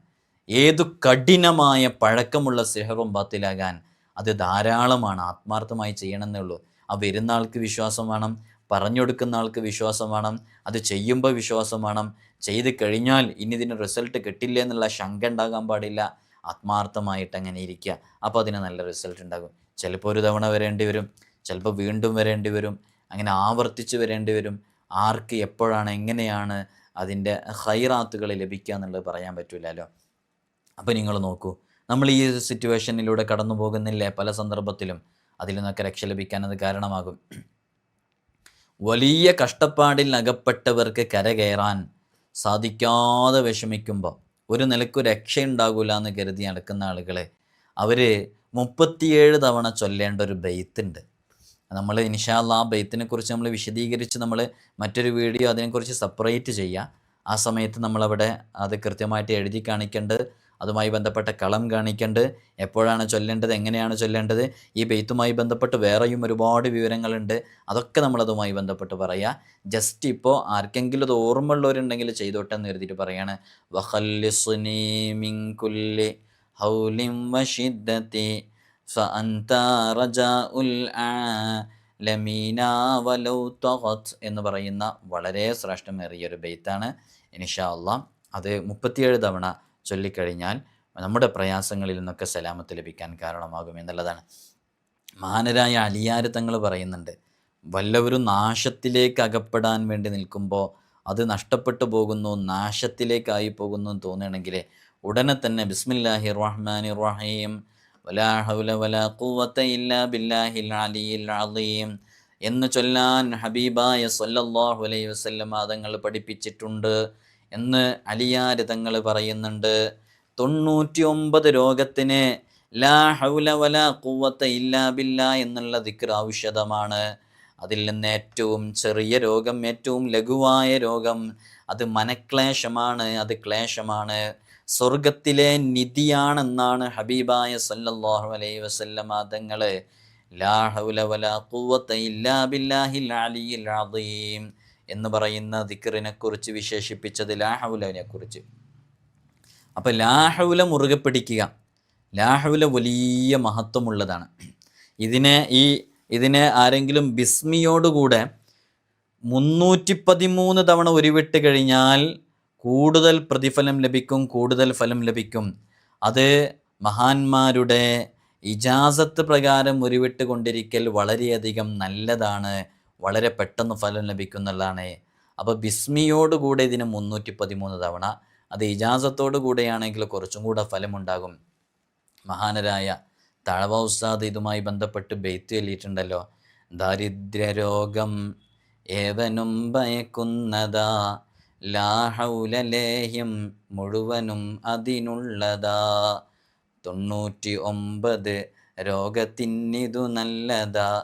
ഏതു കഠിനമായ പഴക്കമുള്ള സെഹറും ബാത്തിലാകാൻ അത് ധാരാളമാണ് ആത്മാർത്ഥമായി ചെയ്യണമെന്നേ ഉള്ളൂ. ആ വരുന്ന ആൾക്ക് വിശ്വാസം വേണം പറഞ്ഞു കൊടുക്കുന്ന ആൾക്ക് വിശ്വാസം വേണം അത് ചെയ്യുമ്പോൾ വിശ്വാസം വേണം. ചെയ്ത് കഴിഞ്ഞാൽ ഇനി ഇതിന് റിസൾട്ട് കിട്ടില്ല എന്നുള്ള ശങ്ക ഉണ്ടാകാൻ പാടില്ല. ആത്മാർത്ഥമായിട്ട് അങ്ങനെ ഇരിക്കുക. അപ്പോൾ അതിന് നല്ല റിസൾട്ട് ഉണ്ടാകും. ചിലപ്പോൾ ഒരു തവണ വരേണ്ടി വരും ചിലപ്പോൾ വീണ്ടും വരേണ്ടി വരും അങ്ങനെ ആവർത്തിച്ച് വരേണ്ടി വരും. ആർക്ക് എപ്പോഴാണ് എങ്ങനെയാണ് അതിന്റെ ഹൈറാത്തുകൾ ലഭിക്കുക എന്നുള്ളത് പറയാൻ പറ്റില്ലല്ലോ. അപ്പോൾ നിങ്ങൾ നോക്കൂ നമ്മൾ ഈ സിറ്റുവേഷനിലൂടെ കടന്നു പോകുന്നില്ലേ പല സന്ദർഭത്തിലും. അതിൽ നിന്നൊക്കെ രക്ഷ ലഭിക്കാൻ അത് കാരണമാകും. വലിയ കഷ്ടപ്പാടിൽ അകപ്പെട്ടവർക്ക് കരകയറാൻ സാധിക്കാതെ വിഷമിക്കുമ്പോൾ ഒരു നിലയ്ക്ക് രക്ഷയുണ്ടാകില്ല എന്ന് കരുതി നടക്കുന്ന ആളുകളെ അവർ മുപ്പത്തിയേഴ് തവണ ചൊല്ലേണ്ട ഒരു ബെയ്ത്തുണ്ട്. നമ്മൾ ഇൻഷാല്ല ആ ബെയ്ത്തിനെ കുറിച്ച് നമ്മൾ വിശദീകരിച്ച് നമ്മൾ മറ്റൊരു വീഡിയോ അതിനെക്കുറിച്ച് സെപ്പറേറ്റ് ചെയ്യുക ആ സമയത്ത് നമ്മളവിടെ അത് കൃത്യമായിട്ട് എഴുതി കാണിക്കേണ്ടത് അതുമായി ബന്ധപ്പെട്ട കളം കാണിക്കേണ്ടത് എപ്പോഴാണ് ചൊല്ലേണ്ടത് എങ്ങനെയാണ് ചൊല്ലേണ്ടത് ഈ ബെയ്ത്തുമായി ബന്ധപ്പെട്ട് വേറെയും ഒരുപാട് വിവരങ്ങളുണ്ട്. അതൊക്കെ നമ്മളതുമായി ബന്ധപ്പെട്ട് പറയുക ജസ്റ്റ് ഇപ്പോൾ ആർക്കെങ്കിലും അത് ഓർമ്മയുള്ളവരുണ്ടെങ്കിൽ ചെയ്തോട്ടെ എന്ന് കരുതിയിട്ട് പറയാണ്. വഹല്ലിസുനി മിൻ കുല്ലി ഹൗലിം വഷിദ്ദതി ഫഅൻത رجاء ലമീന വലൗ തഗത് എന്ന് പറയുന്ന വളരെ ശ്രേഷ്ഠമേറിയ ഒരു ബെയ്ത്താണ്. അള്ളാഹ് അത് മുപ്പത്തിയേഴ് തവണ ചൊല്ലിക്കഴിഞ്ഞാൽ നമ്മുടെ പ്രയാസങ്ങളിൽ നിന്നൊക്കെ സലാമത്ത് ലഭിക്കാൻ കാരണമാകും എന്നുള്ളതാണ്. മഹാനരായ അലിയാര് തങ്ങൾ പറയുന്നുണ്ട് വല്ലവരും നാശത്തിലേക്ക് അകപ്പെടാൻ വേണ്ടി നിൽക്കുമ്പോൾ അത് നഷ്ടപ്പെട്ടു പോകുന്നു നാശത്തിലേക്കായി പോകുന്നു എന്ന് തോന്നുകയാണെങ്കിൽ ഉടനെ തന്നെ ബിസ്മില്ലാഹി റഹ്മാൻ റഹീം വലാ ഹൗല വലാ ഖുവത ഇല്ലാ ബില്ലാഹിൽ അലിയിൽ അലീം എന്ന് ചൊല്ലാൻ ഹബീബായ സല്ലല്ലാഹു അലൈഹി വസല്ലം തങ്ങൾ പഠിപ്പിച്ചിട്ടുണ്ട് എന്ന് അലിയാർ തങ്ങൾ പറയുന്നുണ്ട്. തൊണ്ണൂറ്റി ഒമ്പത് രോഗത്തിന് ലാ ഹൗല വല കൂവത്ത ഇല്ലാ ബില്ല എന്നുള്ള ദിക്ർ ഔഷധമാണ്. അതിൽ നിന്ന് ഏറ്റവും ചെറിയ രോഗം ഏറ്റവും ലഘുവായ രോഗം അത് മനക്ലേശമാണ് അത് ക്ലേശമാണ്. സ്വർഗത്തിലെ നിധിയാണെന്നാണ് ഹബീബായ സല്ലല്ലാഹു അലൈഹി വസല്ലമ തങ്ങൾ എന്ന് പറയുന്ന ദിക്കറിനെ കുറിച്ച് വിശേഷിപ്പിച്ചത് ലാഹുലനെ കുറിച്ച് അപ്പോൾ ലാഹുല മുറുകെ പിടിക്കുക. ലാഹുല വലിയ മഹത്വമുള്ളതാണ്. ഇതിനെ ഈ ഇതിനെ ആരെങ്കിലും ബിസ്മിയോടുകൂടെ മുന്നൂറ്റി പതിമൂന്ന് തവണ ഉരുവിട്ട് കഴിഞ്ഞാൽ കൂടുതൽ പ്രതിഫലം ലഭിക്കും കൂടുതൽ ഫലം ലഭിക്കും. അത് മഹാന്മാരുടെ ഇജാസത്ത് പ്രകാരം ഉരുവിട്ടുകൊണ്ടിരിക്കൽ വളരെയധികം നല്ലതാണ് വളരെ പെട്ടെന്ന് ഫലം ലഭിക്കുന്നുള്ളതാണ് അപ്പോൾ ബിസ്മിയോടുകൂടെ ഇതിന് മുന്നൂറ്റി പതിമൂന്ന് തവണ അത് ഇജാസത്തോടു കൂടെയാണെങ്കിൽ കുറച്ചും കൂടെ ഫലമുണ്ടാകും. മഹാനരായ തഴവ ഉസ്താദ് ഇതുമായി ബന്ധപ്പെട്ട് ബെയ്ത്ത് ചൊല്ലിയിട്ടുണ്ടല്ലോ ദാരിദ്ര്യരോഗം ഏവനും ഭയക്കുന്നതാ ലാഹൗലലേഹ്യം മുഴുവനും അതിനുള്ളതാ. തൊണ്ണൂറ്റി ഒമ്പത് രോഗത്തിന്നിതു നല്ലതാ.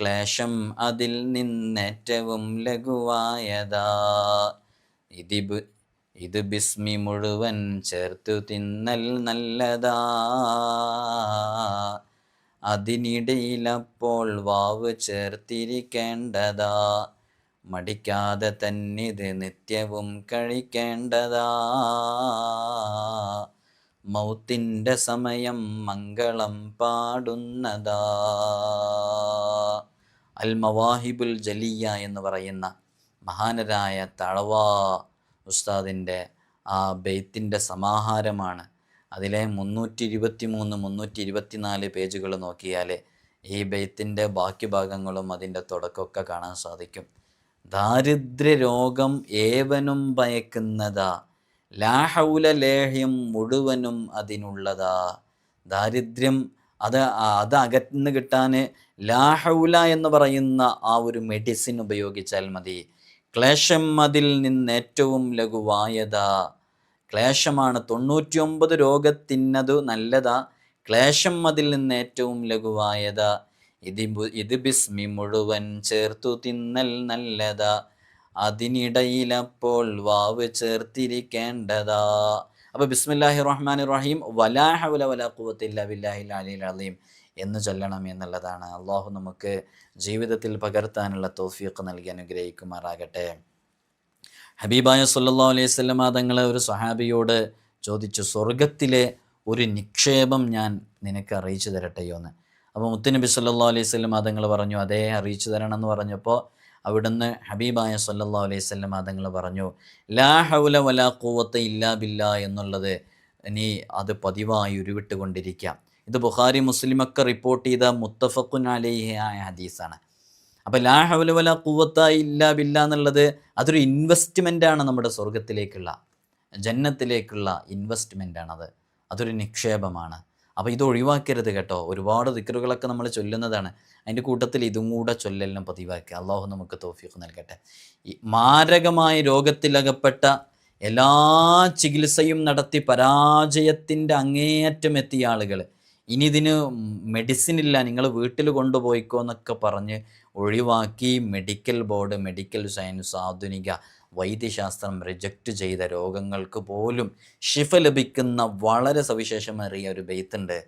ക്ലേശം അതിൽ നിന്നേറ്റവും ലഘുവായതാ. ഇതിബ് ഇത് ബിസ്മി മുഴുവൻ ചേർത്തു തിന്നൽ നല്ലതാ. അതിനിടയിലപ്പോൾ വാവ് ചേർത്തിരിക്കേണ്ടതാ. മടിക്കാതെ തന്നിത് നിത്യവും കഴിക്കേണ്ടതാ. മൗത്തിന്റെ സമയം മംഗളം പാടുന്നതാ. അൽ മവാഹിബുൽ ജലിയ എന്ന് പറയുന്ന മഹാനരായ തളവ ഉസ്താദിന്റെ ആ ബെയ്ത്തിന്റെ സമാഹാരമാണ്. അതിലെ മുന്നൂറ്റി ഇരുപത്തി മൂന്ന് മുന്നൂറ്റി ഇരുപത്തിനാല് പേജുകൾ നോക്കിയാൽ ഈ ബെയ്ത്തിന്റെ ബാക്കി ഭാഗങ്ങളും അതിന്റെ തുടക്കമൊക്കെ കാണാൻ സാധിക്കും. ദാരിദ്ര്യ രോഗം ഏവനും ഭയക്കുന്നതാ. ലാഹൗല ലേഹ്യം മുഴുവനും അതിനുള്ളതാ. ദാരിദ്ര്യം അത് അത് അകന്ന് കിട്ടാൻ ലാഹൗല എന്ന് പറയുന്ന ആ ഒരു മെഡിസിൻ ഉപയോഗിച്ചാൽ മതി. ക്ലേശം അതിൽ നിന്ന് ഏറ്റവും ലഘുവായതാ. ക്ലേശമാണ് തൊണ്ണൂറ്റിയൊമ്പത് രോഗത്തിനതു നല്ലതാ. ക്ലേശം അതിൽ നിന്ന് ഏറ്റവും ലഘുവായതാ. ഇത് ബിസ്മി മുഴുവൻ ചേർത്തു തിന്നൽ നല്ലതാ. അതിനിടയിലപ്പോൾ വാവ് ചേർത്തിരിക്കേണ്ടതാ. അപ്പോൾ ബിസ്മില്ലാഹി റഹ്മാൻ റഹീം വലാഹുല വലാ ഖുവത്തില്ല ബില്ലാഹിൽ അലിൽ അലീം എന്ന് ചൊല്ലണം എന്നുള്ളതാണ്. അള്ളാഹു നമുക്ക് ജീവിതത്തിൽ പകർത്താനുള്ള തോഫീക്ക് നൽകി അനുഗ്രഹിക്കുമാറാകട്ടെ. ഹബീബായ സല്ലാ അലൈഹി സ്വലമ തങ്ങളെ ഒരു സ്വഹാബിയോട് ചോദിച്ചു സ്വർഗത്തിലെ ഒരു നിക്ഷേപം ഞാൻ നിനക്ക് അറിയിച്ചു തരട്ടെയോ? എന്ന്. അപ്പോൾ മുത്തുനബി സല്ലാ അലൈഹി സ്വല്ലം അതങ്ങൾ പറഞ്ഞു അതേ അറിയിച്ചു തരണം എന്ന് പറഞ്ഞപ്പോൾ അവിടുന്ന് ഹബീബായ സല്ലാ അലൈഹി സ്വല്ലം അതങ്ങൾ പറഞ്ഞു ലാ ഹൗല വലാ കൂവത്ത് ഇല്ലാ ബില്ല എന്നുള്ളത് ഇനി അത് പതിവായി ഉരുവിട്ടുകൊണ്ടിരിക്കാം. ഇത് ബുഖാരി മുസ്ലിമൊക്കെ റിപ്പോർട്ട് ചെയ്ത മുത്തഫഖുൻ അലൈഹി ആയ ഹദീസാണ്. അപ്പോൾ ലാ ഹൗല വലാ കൂവത്ത ഇല്ല ബില്ല എന്നുള്ളത് അതൊരു ആണ് നമ്മുടെ സ്വർഗത്തിലേക്കുള്ള ജന്നത്തിലേക്കുള്ള ഇൻവെസ്റ്റ്മെന്റാണത് അതൊരു നിക്ഷേപമാണ്. അപ്പോൾ ഇത് ഒഴിവാക്കരുത് കേട്ടോ. ഒരുപാട് ദിക്കറുകളൊക്കെ നമ്മൾ ചൊല്ലുന്നതാണ്. അതിന്റെ കൂട്ടത്തിൽ ഇതും കൂടെ ചൊല്ലലിനും പതിവാക്കുക അള്ളാഹു നമുക്ക് തോഫീഖ് നൽകട്ടെ. ഈ മാരകമായ രോഗത്തിലകപ്പെട്ട എല്ലാ ചികിത്സയും നടത്തി പരാജയത്തിന്റെ അങ്ങേയറ്റം എത്തിയ ആളുകൾ ഇനി ഇതിന് മെഡിസിൻ ഇല്ല നിങ്ങൾ വീട്ടിൽ കൊണ്ടുപോയിക്കോ എന്നൊക്കെ പറഞ്ഞ് ഒഴിവാക്കി മെഡിക്കൽ ബോർഡ് മെഡിക്കൽ സയൻസ് ആധുനിക വൈദ്യശാസ്ത്രം റിജക്റ്റ് ചെയ്ത രോഗങ്ങൾക്ക് പോലും ഷിഫ ലഭിക്കുന്ന വളരെ സവിശേഷമേറിയ ഒരു ബെയ്ത്തുണ്ട്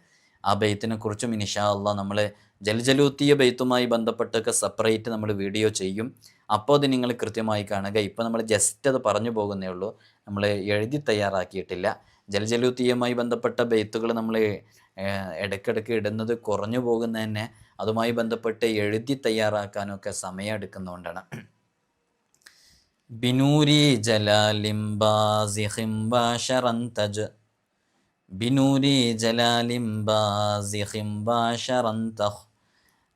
ആ ബെയ്ത്തിനെ കുറിച്ചും ഇനിഷാ അല്ലാ നമ്മൾ ജലജലൂത്തിയ ബെയ്ത്തുമായി ബന്ധപ്പെട്ടൊക്കെ സെപ്പറേറ്റ് നമ്മൾ വീഡിയോ ചെയ്യും. അപ്പോൾ അത് നിങ്ങൾ കൃത്യമായി കാണുക. ഇപ്പോൾ നമ്മൾ ജസ്റ്റ് അത് പറഞ്ഞു പോകുന്നേ ഉള്ളൂ. നമ്മൾ എഴുതി തയ്യാറാക്കിയിട്ടില്ല. ജലജലൂത്തിയുമായി ബന്ധപ്പെട്ട ബെയ്ത്തുകൾ നമ്മൾ ഇടയ്ക്കിടയ്ക്ക് ഇടുന്നത് കുറഞ്ഞു പോകുന്ന തന്നെ അതുമായി ബന്ധപ്പെട്ട് എഴുതി തയ്യാറാക്കാനൊക്കെ സമയം بنوري جلال بازخ باشرا تج. بنوري جلال بازخ باشرا تخ.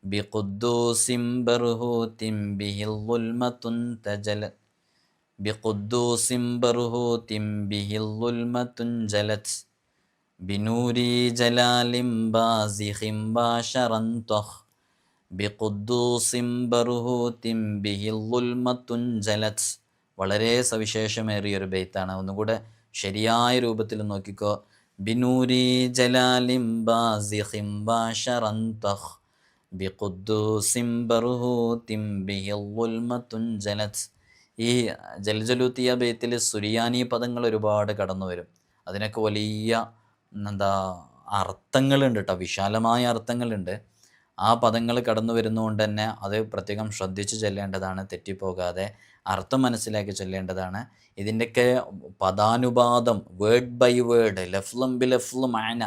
بقدوس برهوت به الظلمة تجل. بقدوس برهوت به الظلمة جلت. بنوري جلال بازخ باشرا تخ. بقدوس برهوت به الظلمة جلت. വളരെ സവിശേഷമേറിയൊരു ബെയ്ത്താണ്. ഒന്നുകൂടെ ശരിയായ രൂപത്തിൽ നോക്കിക്കോ. ബിനൂരി ജലാലിം ഈ ജൽജലൂത്തിയ ബെയ്ത്തിൽ സുരിയാനി പദങ്ങൾ ഒരുപാട് കടന്നു വരും അതിനൊക്കെ വലിയ എന്താ അർത്ഥങ്ങളുണ്ട് കേട്ടോ വിശാലമായ അർത്ഥങ്ങളുണ്ട്. ആ പദങ്ങൾ കടന്നു വരുന്നതുകൊണ്ട് തന്നെ അത് പ്രത്യേകം ശ്രദ്ധിച്ച് ചെല്ലേണ്ടതാണ് തെറ്റിപ്പോകാതെ അർത്ഥം മനസ്സിലാക്കി ചെല്ലേണ്ടതാണ്. ഇതിന്റെയൊക്കെ പദാനുപാതം വേർഡ് ബൈ വേർഡ് ലഫ്ലും ബി ലഫ്ലും ആന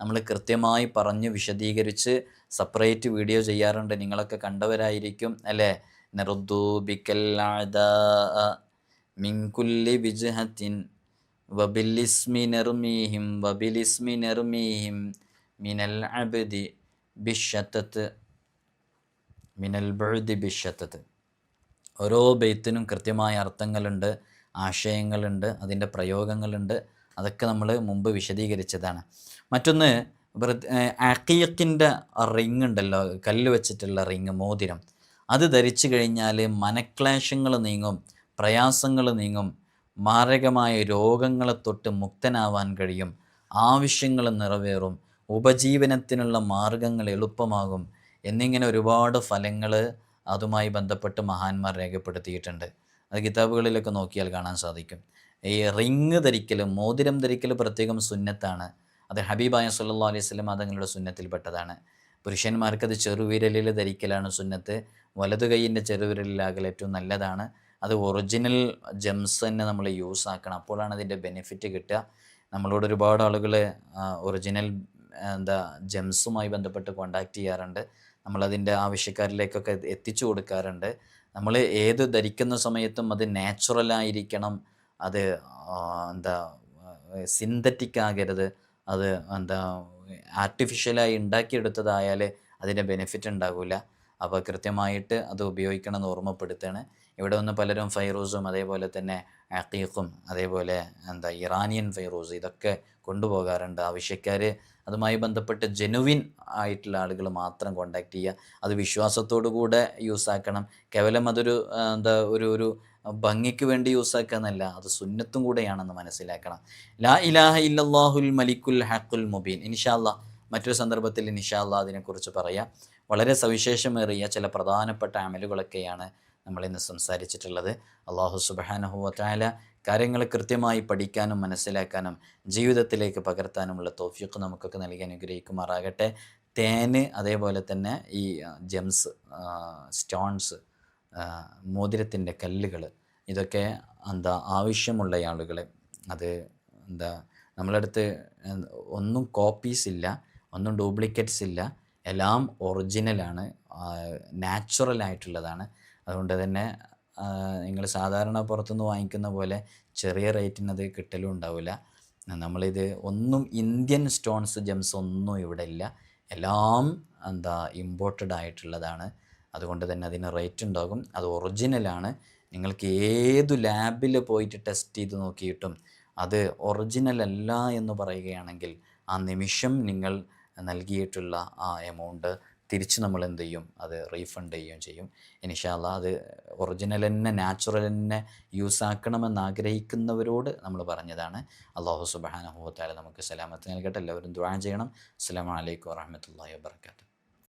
നമ്മൾ കൃത്യമായി പറഞ്ഞ് വിശദീകരിച്ച് സെപ്പറേറ്റ് വീഡിയോ ചെയ്യാറുണ്ട്. നിങ്ങളൊക്കെ കണ്ടവരായിരിക്കും അല്ലേ? നെറുദ്ദു വിജ്ഹത്തിൻ വബിലിസ്മി നെർമീഹിം വബിലിസ്മി നെർമീഹിം മിനൽ അബ്ദി ബിഷത്തത്ത് മിനൽ ബഴുതി ബിഷത്തത്ത് ഓരോ ബെയ്ത്തിനും കൃത്യമായ അർത്ഥങ്ങളുണ്ട് ആശയങ്ങളുണ്ട് അതിന്റെ പ്രയോഗങ്ങളുണ്ട്. അതൊക്കെ നമ്മൾ മുമ്പ് വിശദീകരിച്ചതാണ്. മറ്റൊന്ന് അക്കീക്കിന്റെ റിങ് ഉണ്ടല്ലോ കല്ല് വെച്ചിട്ടുള്ള റിങ് മോതിരം. അത് ധരിച്ചു കഴിഞ്ഞാൽ മനക്ലേശങ്ങൾ നീങ്ങും പ്രയാസങ്ങൾ നീങ്ങും മാരകമായ രോഗങ്ങളെ തൊട്ട് മുക്തനാവാൻ കഴിയും ആവശ്യങ്ങൾ നിറവേറും ഉപജീവനത്തിനുള്ള മാർഗങ്ങൾ എളുപ്പമാകും എന്നിങ്ങനെ ഒരുപാട് ഫലങ്ങൾ അതുമായി ബന്ധപ്പെട്ട് മഹാന്മാർ രേഖപ്പെടുത്തിയിട്ടുണ്ട്. അത് കിതാബുകളിലൊക്കെ നോക്കിയാൽ കാണാൻ സാധിക്കും. ഈ റിങ് ധരിക്കൽ മോതിരം ധരിക്കൽ പ്രത്യേകം സുന്നത്താണ്. അത് ഹബീബായ സല്ലാ അലൈഹി സ്വലം അതങ്ങളുടെ സുന്നത്തിൽപ്പെട്ടതാണ്. പുരുഷന്മാർക്ക് അത് ചെറുവിരലിൽ ധരിക്കലാണ് സുന്നത്ത്. വലതു കൈയിന്റെ ചെറുവിരലിലാകൽ ഏറ്റവും നല്ലതാണ്. അത് ഒറിജിനൽ ജെംസ് തന്നെ നമ്മൾ യൂസ് ആക്കണം. അപ്പോഴാണ് അതിന്റെ ബെനിഫിറ്റ് കിട്ടുക. നമ്മളോട് ഒരുപാട് ആളുകൾ ഒറിജിനൽ എന്താ ജെംസുമായി ബന്ധപ്പെട്ട് കോണ്ടാക്ട് ചെയ്യാറുണ്ട്. നമ്മളതിന്റെ ആവശ്യക്കാരിലേക്കൊക്കെ എത്തിച്ചു കൊടുക്കാറുണ്ട്. നമ്മൾ ഏത് ധരിക്കുന്ന സമയത്തും അത് നാച്ചുറലായിരിക്കണം അത് എന്താ സിന്തറ്റിക് ആകരുത്. അത് എന്താ ആർട്ടിഫിഷ്യലായി ഉണ്ടാക്കിയെടുത്തതായാൽ അതിന്റെ ബെനിഫിറ്റ് ഉണ്ടാകില്ല അപ്പോൾ കൃത്യമായിട്ട് അത് ഉപയോഗിക്കണം എന്ന് ഓർമ്മപ്പെടുത്തുകയാണ്. ഇവിടെ വന്ന് പലരും ഫൈറൂസും അതേപോലെ തന്നെ അക്കീഖും അതേപോലെ എന്താ ഇറാനിയൻ ഫൈറൂസ് ഇതൊക്കെ കൊണ്ടുപോകാറുണ്ട്. ആവശ്യക്കാർ അതുമായി ബന്ധപ്പെട്ട് ജെനുവിൻ ആയിട്ടുള്ള ആളുകൾ മാത്രം കോണ്ടാക്ട് ചെയ്യുക. അത് വിശ്വാസത്തോടു കൂടെ യൂസ് ആക്കണം. കേവലം അതൊരു എന്താ ഒരു ഒരു ഭംഗിക്ക് വേണ്ടി യൂസ് ആക്കുക അത് സുന്നത്തും കൂടെയാണെന്ന് മനസ്സിലാക്കണം. ലാ ഇലാഹ ഇല്ലാഹുൽ മലിക്കുൽ ഹക്കുൽ മുബീൻ. ഇൻഷാല്ല മറ്റൊരു സന്ദർഭത്തിൽ ഇൻഷാല്ല അതിനെക്കുറിച്ച് പറയാം. വളരെ സവിശേഷമേറിയ ചില പ്രധാനപ്പെട്ട അമലുകളൊക്കെയാണ് നമ്മളിന്ന് സംസാരിച്ചിട്ടുള്ളത്. അള്ളാഹു സുബാനഹുല കാര്യങ്ങൾ കൃത്യമായി പഠിക്കാനും മനസ്സിലാക്കാനും ജീവിതത്തിലേക്ക് പകർത്താനുമുള്ള തോഫിയൊക്കെ നമുക്കൊക്കെ നൽകി അനുഗ്രഹിക്കുമാറാകട്ടെ. തേന് അതേപോലെ തന്നെ ഈ ജെംസ് സ്റ്റോൺസ് മോതിരത്തിന്റെ കല്ലുകൾ ഇതൊക്കെ എന്താ ആവശ്യമുള്ള ആളുകൾ. അത് എന്താ നമ്മളടുത്ത് ഒന്നും കോപ്പീസ് ഇല്ല ഒന്നും ഡ്യൂപ്ലിക്കേറ്റ്സ് ഇല്ല. എല്ലാം ഒറിജിനലാണ് നാച്ചുറൽ ആയിട്ടുള്ളതാണ് അതുകൊണ്ട് തന്നെ നിങ്ങൾ സാധാരണ പുറത്തുനിന്ന് വാങ്ങിക്കുന്ന പോലെ ചെറിയ റേറ്റിന് അത് കിട്ടലും ഉണ്ടാവില്ല. നമ്മളിത് ഒന്നും ഇന്ത്യൻ സ്റ്റോൺസ് ജെംസ് ഒന്നും ഇവിടെ ഇല്ല. എല്ലാം എന്താ ഇമ്പോർട്ടഡ് ആയിട്ടുള്ളതാണ്. അതുകൊണ്ട് തന്നെ അതിന് റേറ്റ് ഉണ്ടാകും. അത് ഒറിജിനലാണ് നിങ്ങൾക്ക് ഏതു ലാബിൽ പോയിട്ട് ടെസ്റ്റ് ചെയ്ത് നോക്കിയിട്ടും അത് ഒറിജിനൽ അല്ല എന്ന് പറയുകയാണെങ്കിൽ ആ നിമിഷം നിങ്ങൾ നൽകിയിട്ടുള്ള ആ എമൗണ്ട് തിരിച്ച് നമ്മൾ എന്ത് ചെയ്യും? അത് റീഫണ്ട് ചെയ്യുകയും ചെയ്യും. ഇനിഷാല്ല അത് ഒറിജിനൽ തന്നെ നാച്ചുറൽ തന്നെ യൂസ് ആക്കണമെന്ന് ആഗ്രഹിക്കുന്നവരോട് നമ്മൾ പറഞ്ഞതാണ്. അള്ളാഹു സുബാന സുബാനഹുത്താല നമുക്ക് സലാമത്ത് നൽകട്ടെ. എല്ലാവരും ദ്വാ ചെയ്യണം. അസ്സാം വലൈക്കും വാഹമത്തല്ലാ വാബർക്കാത്തു